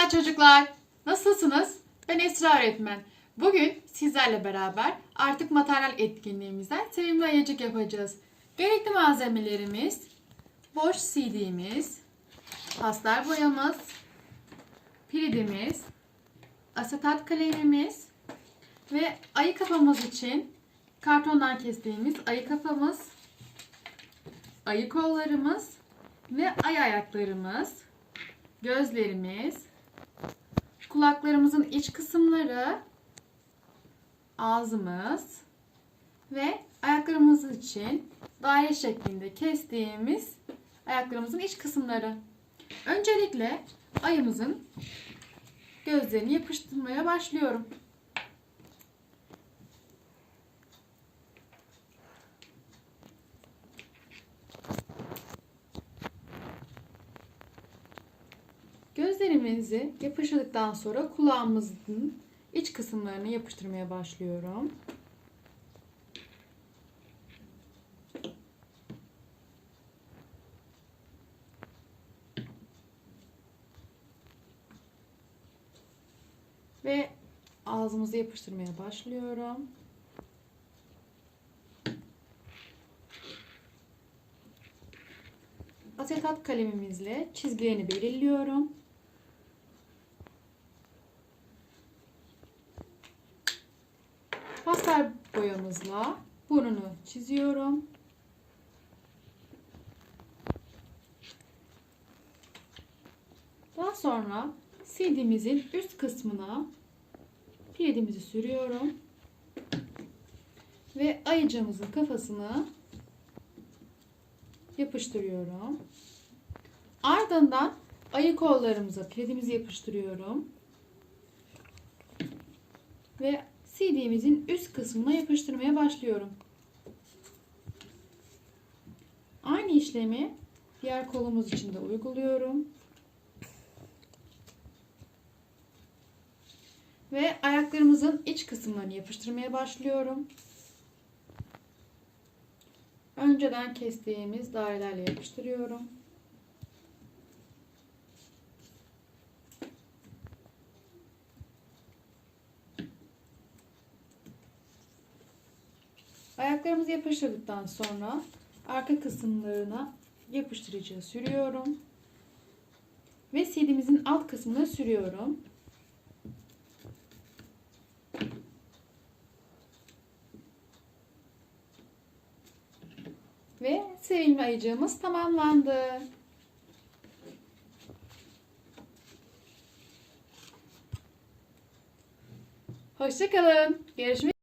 Merhaba çocuklar. Nasılsınız? Ben Esra öğretmen. Bugün sizlerle beraber artık materyal etkinliğimizden sevimli ayıcık yapacağız. Gerekli malzemelerimiz boş CD'miz, pastel boyamız, piridimiz, asetat kalemimiz ve ayı kafamız için kartondan kestiğimiz ayı kafamız, ayı kollarımız ve ay ayaklarımız, gözlerimiz, kulaklarımızın iç kısımları, ağzımız ve ayaklarımız için daire şeklinde kestiğimiz ayaklarımızın iç kısımları. Öncelikle ayımızın gözlerini yapıştırmaya başlıyorum. Gözlerimizi yapıştırdıktan sonra kulağımızın iç kısımlarını yapıştırmaya başlıyorum. Ve ağzımızı yapıştırmaya başlıyorum. Asetat kalemimizle çizgilerini belirliyorum. Pastel boyamızla burnunu çiziyorum. Daha sonra CD'mizin üst kısmına piridimizi sürüyorum. Ve ayıcımızın kafasını yapıştırıyorum. Ardından ayı kollarımıza piridimizi yapıştırıyorum. Ve CD'mizin üst kısmına yapıştırmaya başlıyorum. Aynı işlemi diğer kolumuz için de uyguluyorum. Ve ayaklarımızın iç kısımlarını yapıştırmaya başlıyorum. Önceden kestiğimiz dairelerle yapıştırıyorum. Ayaklarımızı yapıştırdıktan sonra arka kısımlarına yapıştırıcı sürüyorum. Ve CD'mizin alt kısmına sürüyorum. Ve sevimli ayıcığımız tamamlandı. Hoşçakalın. Görüşmek